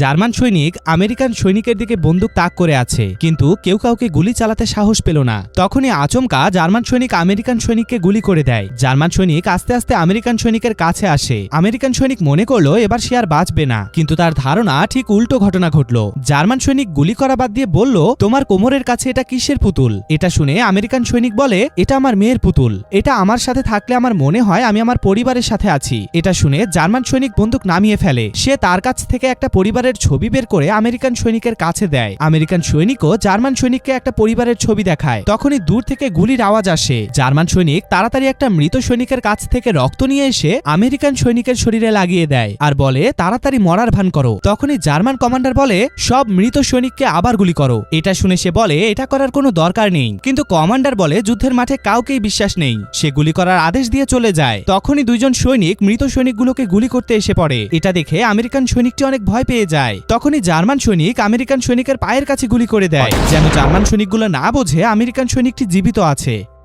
German সৈনিক American সৈনিকের দিকে বন্দুক তাক করে আছে, কিন্তু কেউ কাউকে গুলি চালাতে সাহস পেল না। তখনই আচমকা জার্মান সৈনিক আমেরিকান সৈনিককে গুলি করে দেয়। জার্মান সৈনিক আস্তে আস্তে আমেরিকান সৈনিকের কাছে আসে। আমেরিকান সৈনিক মনে করল এবার সে আর বাঁচবে না, কিন্তু তার ধারণা ঠিক উল্টো ঘটনা ঘটলো। জার্মান সৈনিক গুলি করা বাদ দিয়ে বলল, তোমার কোমরের কাছে এটা কিসের পুতুল? এটা শুনে আমেরিকান সৈনিক বলে, এটা আমার মেয়ের পুতুল। এটা আমার সাথে থাকলে আমার মনে হয় আমি আমার পরিবারের সাথে আছি। এটা শুনে জার্মান সৈনিক বন্দুক নামিয়ে ফেলে। সে তার কাছ থেকে একটা পরিবারের ছবি বের করে আমেরিকান সৈনিকের কাছে দেয়। আমেরিকান সৈনিকও জার্মান সৈনিককে একটা পরিবারের ছবি দেখায়। তখনই দূর থেকে গুলির আওয়াজ আসে। জার্মান সৈনিক তাড়াতাড়ি একটা মৃত সৈনিকের কাছ থেকে রক্ত নিয়ে এসে আমেরিকান সৈনিকের শরীরে লাগিয়ে দেয় আর বলে, তাড়াতাড়ি মরার ভান করো। তখনই জার্মান কমান্ডার বলে, সব মৃত সৈনিককে আবার গুলি করো। এটা শুনে সে বলে, এটা করার কোনো দরকার নেই। কিন্তু কমান্ডার বলে, যুদ্ধের মাঠে কাউকেই বিশ্বাস নেই। সে গুলি করার আদেশ দিয়ে চলে যায়। তখনই দুইজন সৈনিক মৃত সৈনিকগুলোকে গুলি করতে এসে পড়ে। এটা দেখে আমেরিকান সৈনিকটি অনেক ভয় পেয়ে যায়। তখনই জার্মান সৈনিক আমেরিকান সৈনিকের পায়ের কাছে গুলি করে দেয়। যেন জার্মান সৈনিকগুলো না বোঝে, আমেরিকান সৈনিকটি জীবিত আছে।